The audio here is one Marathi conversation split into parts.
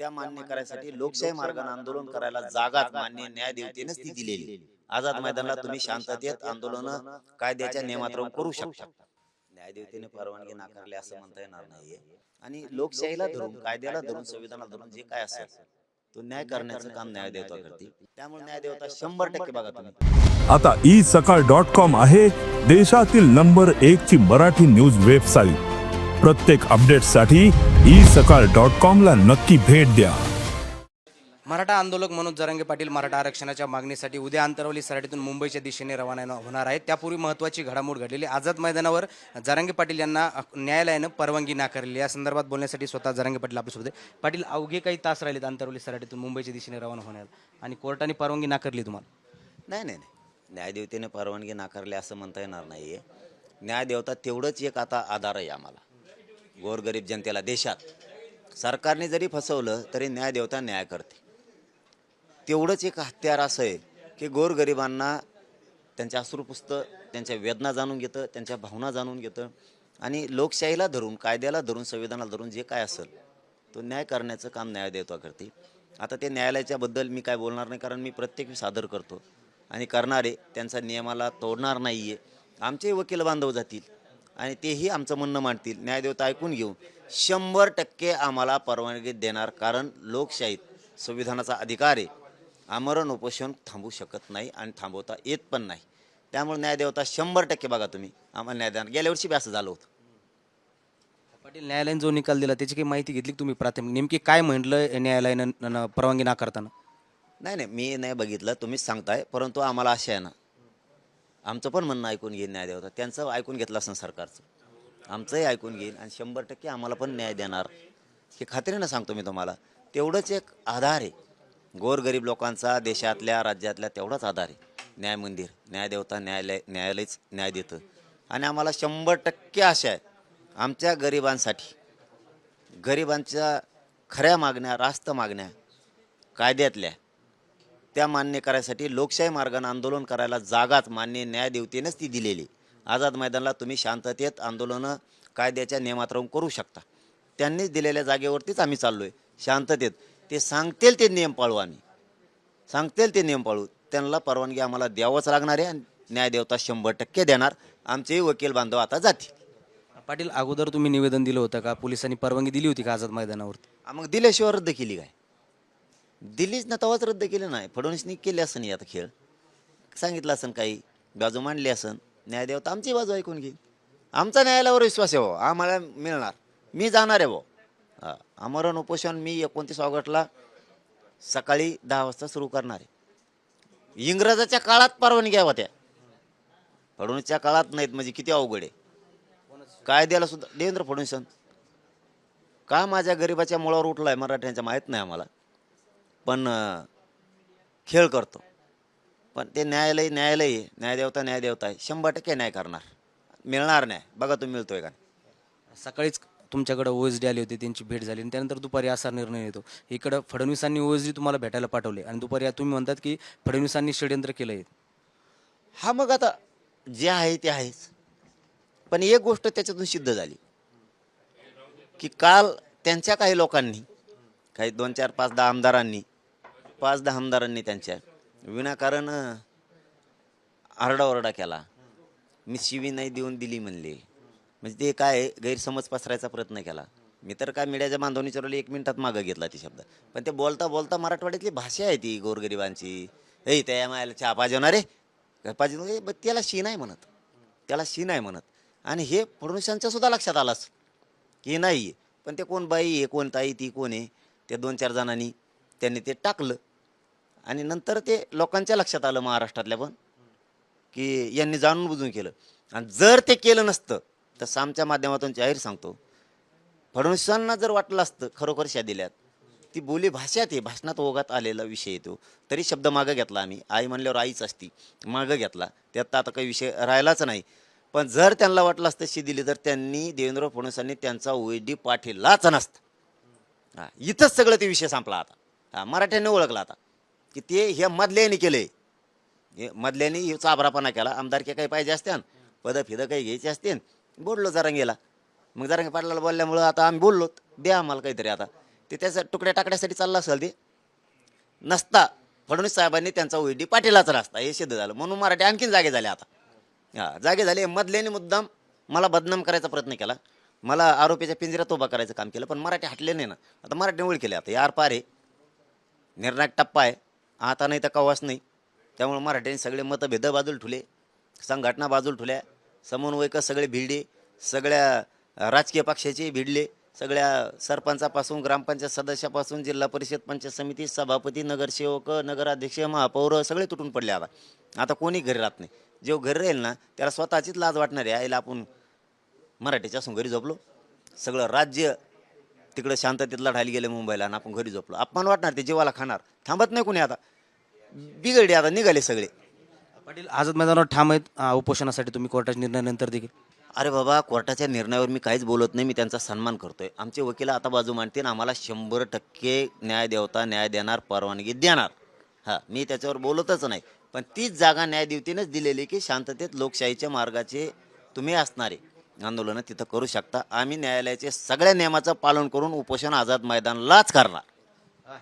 त्या मान्य करायसाठी लोकशाही मार्गाने आंदोलन करायला जागा मान्य न्यायदेवतेनेच ती दिलेली. आझाद मैदानाला तुम्ही शांततेत आंदोलन कायद्याच्या नियमात राहून करू शकता? न्यायदेवतेने परवानगी नाकारली असं म्हणता येणार नाहीये. आणि लोकशाहीला धरून कायद्याला धरून संविधानाला धरून जे काय असेल तो न्याय करण्याचं काम न्यायदेवता करते त्यामुळे न्यायदेवता शंभर टक्के बघा तुम्ही. आता ई सकाळ डॉट कॉम आहे देशातील नंबर एक ची मराठी न्यूज वेबसाईट प्रत्येक अपडेटसाठी ई सकाळ डॉट कॉम ला नक्की भेट द्या. मराठा आंदोलक मनोज जरांगे पाटील मराठा आरक्षणाच्या मागणीसाठी उद्या अंतरवली सराटीतून मुंबईच्या दिशेने रवाना होणार आहेत. त्यापूर्वी महत्त्वाची घडामोड घडलेली आझाद मैदानावर जरांगे पाटील यांना न्यायालयानं परवानगी नाकारली या संदर्भात बोलण्यासाठी स्वतः जरांगे पाटील आपल्यासोबत आहे. पाटील अवघे काही तास राहिलेत अंतरवली सराटीतून मुंबईच्या दिशेने रवाना होण्याला आणि कोर्टाने परवानगी नाकारली तुम्हाला? नाही नाही नाही. न्यायदेवतेने परवानगी नाकारली असं म्हणता येणार नाहीये. न्यायदेवता तेवढंच एक आता आधार आहे आम्हाला. गोरगरीब जनतेला देशात. सरकारने जरी फसवलं तरी न्यायदेवता न्याय करते. तेवढंच एक हत्यार असं आहे की गोरगरिबांना त्यांच्या अश्रुपुस्त त्यांच्या वेदना जाणून घेतं त्यांच्या भावना जाणून घेतं आणि लोकशाहीला धरून कायद्याला धरून संविधानाला धरून जे काय असेल तो न्याय करण्याचं काम न्यायदेवता करते. आता ते न्यायालयाच्याबद्दल मी काय बोलणार नाही कारण मी प्रत्येक सादर करतो. आणि करणारे त्यांचा नियमाला तोडणार नाही आहे आमचे वकील बांधव जातील. आणि तेही आमचं म्हणणं मांडतील. न्यायदेवता ऐकून घेऊन शंभर टक्के आम्हाला परवानगी देणार कारण लोकशाहीत संविधानाचा अधिकार आहे. आमरण उपोषण थांबू शकत नाही आणि थांबवता येत पण नाही. त्यामुळे न्यायदेवता शंभर टक्के बघा तुम्ही. आम्हाला न्याय देणार. गेल्या वर्षी बी असं झालं होतं. पाटील न्यायालयाने जो निकाल दिला त्याची काही माहिती घेतली का तुम्ही प्राथमिक? नेमकी काय म्हटलं न्यायालयानं परवानगी नाकारताना? नाही नाही. मी नाही बघितलं. तुम्हीच सांगताय. परंतु आम्हाला आशा आहे ना आमचं पण म्हणणं ऐकून घेईन न्याय देवता त्यांचं ऐकून घेतलं असं सरकारचं. आमचंही ऐकून घेईन आणि शंभर टक्के आम्हाला पण न्याय देणार. हे खात्रीनं सांगतो मी तुम्हाला. तेवढंच एक आधार आहे. गोरगरीब लोकांचा देशातल्या राज्यातल्या तेवढाच आधार आहे. न्याय मंदिर न्यायदेवता न्यायालय न्यायालयच न्याय देतं. आणि आम्हाला शंभर टक्के आशा आहे आमच्या गरिबांसाठी गरिबांच्या खऱ्या मागण्या रास्त मागण्या कायद्यातल्या त्या मान्य करायसाठी लोकशाही मार्गाने आंदोलन करायला जागाच मान्य न्यायदेवतेनेच ती दिलेली. आझाद मैदानाला तुम्ही शांततेत आंदोलनं कायद्याच्या नियमात राहून करू शकता. त्यांनीच दिलेल्या जागेवरतीच आम्ही चाललो आहे शांततेत. ते सांगतील ते नियम पाळू आम्ही. सांगतील ते नियम पाळू. त्यांना परवानगी आम्हाला द्यावंच लागणार आहे आणि न्यायदेवता शंभर टक्के देणार. आमचेही वकील बांधव आता जातील. पाटील अगोदर तुम्ही निवेदन दिलं होतं का? पोलिसांनी परवानगी दिली होती का आझाद मैदानावरती? मग दिल्याशिवाय रद्द केली काय? दिल्लीच ना रद्द केलं नाही. फडणवीसनी केली असं नाही आता खेळ. सांगितलं असं काही. बाजू मांडली असन. न्यायदेवता आमची बाजू ऐकून घेईल. आमचा न्यायालयावर विश्वास आहे भाऊ. आम्हाला मिळणार. मी जाणार आहे भाऊ. आमरण उपोषण मी एकोणतीस ऑगस्टला सकाळी दहा वाजता सुरू करणार आहे. इंग्रजाच्या काळात परवानग्या होत्या फडणवीसच्या काळात नाहीत म्हणजे किती अवघड आहे. कायद्याला सुद्धा देवेंद्र फडणवीस का माझ्या गरिबाच्या मुळावर उठलाय? मराठ्यांच्या माहीत नाही आम्हाला. पण अं, खेळ करतो. पण ते न्यायालय न्यायालय आहे. न्यायदेवता न्यायदेवता आहे. शंभर टक्के न्याय करणार. मिळणार नाही बघा तुम्ही मिळतोय का. सकाळीच तुमच्याकडे ओएसडी आली होती त्यांची भेट झाली. आणि त्यानंतर दुपारी असा निर्णय येतो. इकडं फडणवीसांनी ओएसडी तुम्हाला भेटायला पाठवले. आणि दुपारी तुम्ही म्हणतात की फडणवीसांनी षडयंत्र केलं आहे हा मग आता जे आहे ते आहेच. पण एक गोष्ट त्याच्यातून सिद्ध झाली. की काल त्यांच्या काही लोकांनी काही दोन चार पाच दहा आमदारांनी पाच दहा आमदारांनी त्यांच्या विनाकारण आरडाओरडा केला. मी शिवी नाही देऊन दिली म्हणले. म्हणजे ते काय गैरसमज पसरायचा प्रयत्न केला. मी तर काय मीडियाच्या बांधवणीच्या रोली एक मिनिटात मागं घेतला ती शब्द. पण ते बोलता बोलता मराठवाड्यातली भाषा आहे ती गोरगरिबांची. ए त्या मायाला चहा पाजवणार होणार रे त्याला शी नाही म्हणत. त्याला शी नाही म्हणत. आणि हे फडणवीसांच्या सुद्धा लक्षात आलाच की नाही. आहे. पण ते कोण बाई आहे कोण ताई ती कोण आहे? ते दोन चार जणांनी त्यांनी ते टाकलं. आणि नंतर ते लोकांच्या लक्षात आलं महाराष्ट्रातल्या पण की यांनी जाणून बुजून केलं. आणि जर ते केलं नसतं तर सामच्या माध्यमातून जाहीर सांगतो फडणवीसांना जर वाटलं असतं खरोखर शा दिल्यात ती बोली भाषात आहे भाषणात ओघात आलेला विषय येतो. तरी शब्द मागं घेतला आम्ही. आई म्हणल्यावर आईच असती मागं घेतला. त्यात आता काही विषय राहिलाच नाही. पण जर त्यांना वाटलं असतं शी दिली तर त्यांनी देवेंद्र फडणवीसांनी त्यांचा ओएडी पाठीलाच नसतं. हां इथंच सगळं ते विषय संपला आता. हा मराठ्यांनी ओळखला आता. की ते हे मधल्याने केले. हे मधल्याने चाबरापणा केला. आमदारकी काही पाहिजे असत्यान पदं फिदं काही घ्यायची असतील बोललो जरा गेला मग जरा पाटलाला बोलल्यामुळं आता आम्ही बोललो द्या आम्हाला काहीतरी आता. ते त्याच्या तुकड्या टाकण्यासाठी चाललं असेल ते. नसता फडणवीस साहेबांनी त्यांचा ओईडी पाटीलाचा रस्ता हे सिद्ध झालं. म्हणून मराठी आणखीन जागे झाले आता. हा जागे झाले. मधल्याने मुद्दाम मला बदनाम करायचा प्रयत्न केला. मला आरोपीच्या पिंजऱ्यात उभा करायचं काम केलं पण मराठी हटले नाही ना. आता मराठीने ओळख केले आता. यार पार. आहे निर्णायक टप्पा आहे. आता नाही तर कवाच नाही. त्यामुळे मराठ्यांनी सगळे मतभेद बाजूला ठुले संघटना बाजूला ठुल्या समन्वयक सगळे भिडले सगळ्या राजकीय पक्षाचे भिडले सगळ्या सरपंचापासून ग्रामपंचायत सदस्यापासून जिल्हा परिषद पंचायत समिती सभापती नगरसेवक नगराध्यक्ष महापौर सगळे तुटून पडले आता. आता कोणी घरी राहत नाही. जो घरी राहील ना त्याला स्वतःचीच लाज वाटणार आहे. आईला आपण मराठीच्या असून घरी झोपलो. सगळं राज्य तिकडं शांततेत लढायला गेले मुंबईला आणि आपण घरी झोपलो. अपमान वाटणार ते जीवाला खाणार. थांबत नाही कोणी आता. बिघडले आता निघाले सगळे. पाटील आझाद मैदानावर ठाम आहेत. उपोषणासाठी तुम्ही कोर्टाच्या निर्णयानंतर देखील. अरे बाबा कोर्टाच्या निर्णयावर मी काहीच बोलत नाही. मी त्यांचा सन्मान करतोय. आमचे वकील आता बाजू मांडतील. आम्हाला शंभर टक्के न्याय देवता न्याय देणार परवानगी देणार. हां मी त्याच्यावर बोलतच नाही. पण तीच जागा न्यायदेवतेनेच दिलेली की शांततेत लोकशाहीच्या मार्गाचे तुम्ही असणारे. आंदोलनं तिथं करू शकता. आम्ही न्यायालयाचे सगळ्या नियमाचं पालन करून उपोषण आझाद मैदानलाच करणार.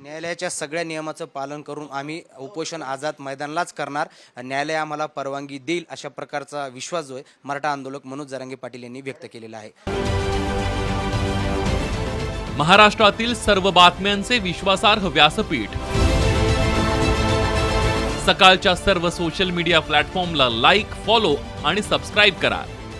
न्यायालयाच्या सगळ्या नियमाचं पालन करून आम्ही उपोषण आझाद मैदानलाच करणार. न्यायालय आम्हाला परवानगी देईल अशा प्रकारचा विश्वास जो आहे मराठा आंदोलक मनोज जरांगे पाटील यांनी व्यक्त केलेला आहे. महाराष्ट्रातील सर्व बातम्यांचे विश्वासार्ह व्यासपीठ. सकाळच्या सर्व सोशल मीडिया प्लॅटफॉर्मला लाईक फॉलो आणि सबस्क्राईब करा.